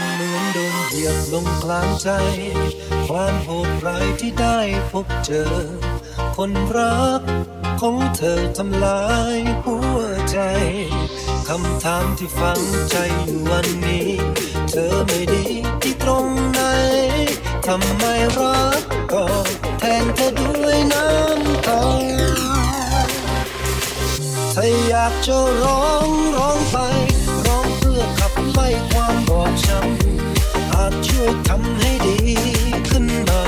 มันเหมือนโดนเหยียบลงกลางใจ ความโหดร้ายที่ได้พบเจอ คนรักของเธอทำลายหัวใจ คำถามที่ฝังใจอยู่วันนี้ เธอไม่ดีที่ตรงไหน ทำไมรักก็แทนเธอด้วยน้ำตาถ้าอยากจะร้อง ทำให้ดีขึ้นมา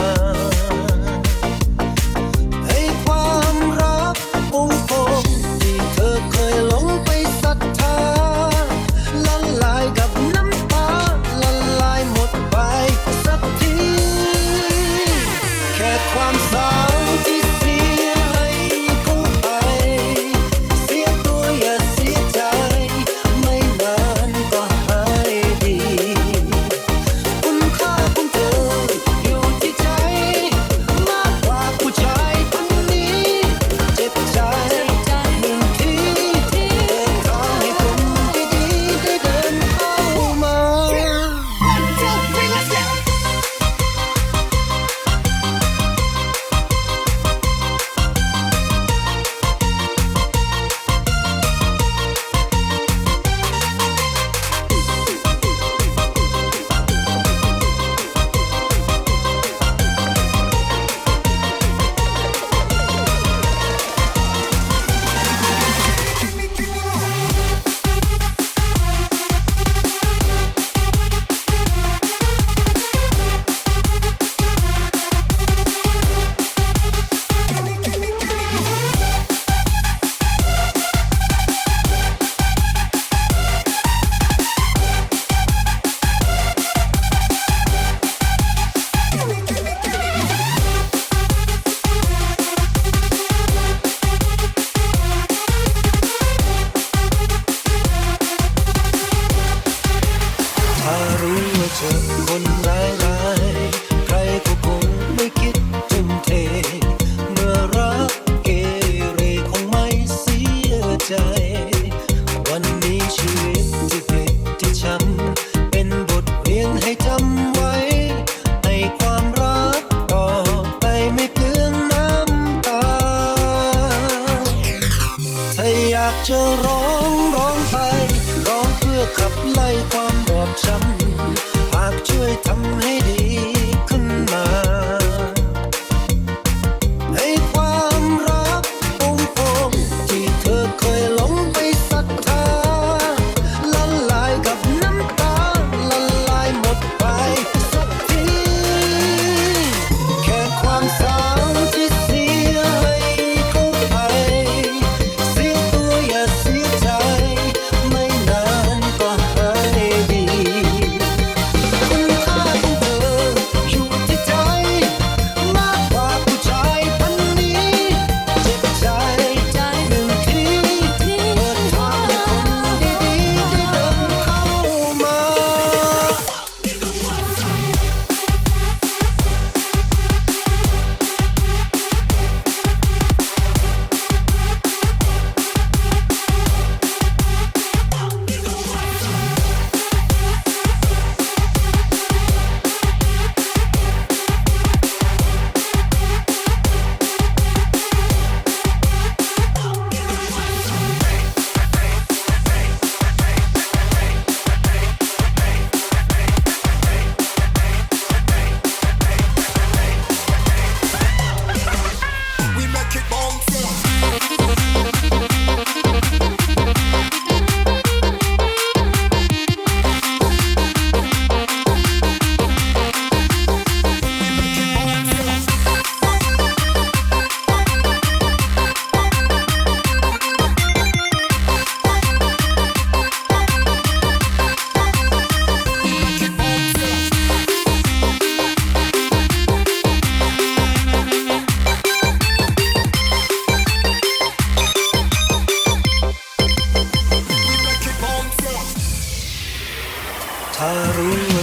ให้ความรักองค์กงที่เธอเคยหลงไปศรัทธาละลายกับน้ำตาละลายหมดไปสักที แค่ความเศร้า เจอคนร้ายร้ายใครก็คงไม่คิดทุ่มเท เมื่อรักเกเรคงไม่เสียใจ วันนี้ชีวิตที่ผิดที่ช้ำเป็นบทเรียนให้จำไว้ให้ความรักต่อไปไม่เปลืองน้ำตา ถ้าอยากจะร้องร้องไป ร้องเพื่อขับไล่ความบอบช้ำ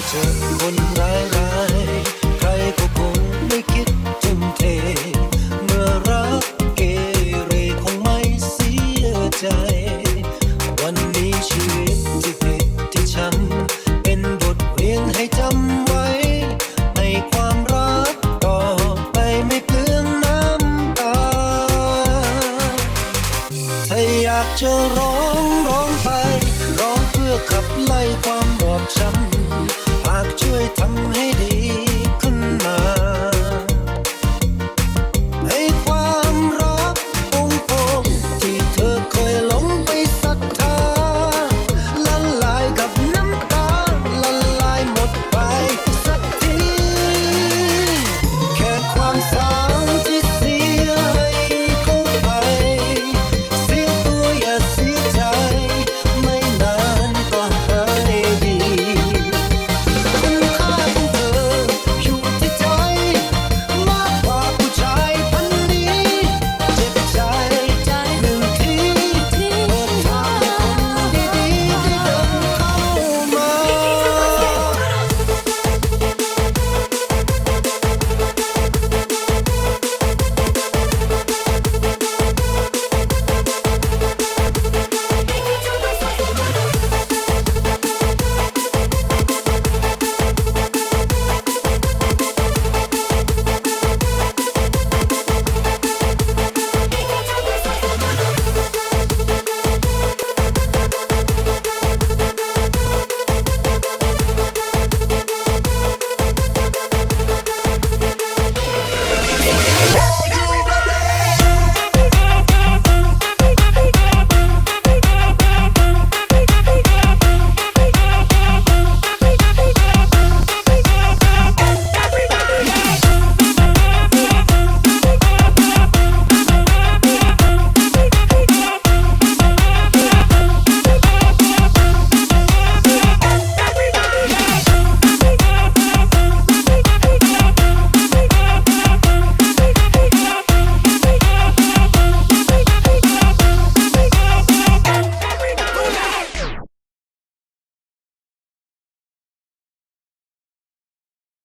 เจอคนร้ายร้ายใครก็คงไม่คิดจุ่มเท เมื่อรักเกเรคงไม่เสียใจ วันนี้ชีวิตที่ผิดที่ช้ำเป็นบทเรียนให้จำไว้ ในความรักต่อไปไม่เปลืองน้ำตา ถ้าอยากจะ